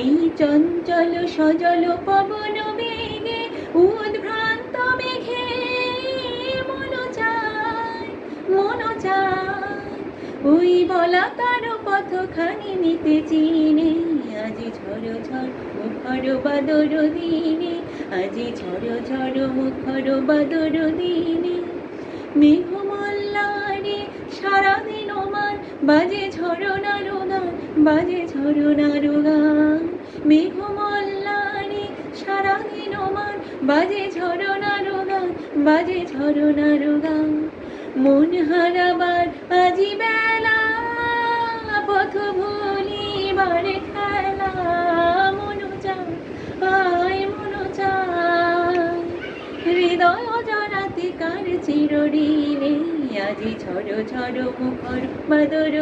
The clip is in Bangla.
এই চঞ্চল সজল পবন বেগে, উদ্ভ্রান্ত মেঘে মন চায় মন চায়। ওই বলা তার পথখানি নিতে চিনে, আজি ঝড় ঝড় মুখর বাদর দিনে, আজি ঝড় ঝড় মুখর বাদর দিনে। মেঘমল্লারে সারাদিন ওমান বাজে ঝরনার গান বাজে ঝরনার গান মেঘমল্লারে সারাদিন ওমান। বাজে ঝরনার গান, বাজে ঝরনার গান। মন হারাবার আজি বেলা, পথ ভুলিবার খেলা। মন চায় মন চায়। হৃদয় জড়াতে কার চিরদিনে? আজি ঝড় ঝড় মুখর বাদর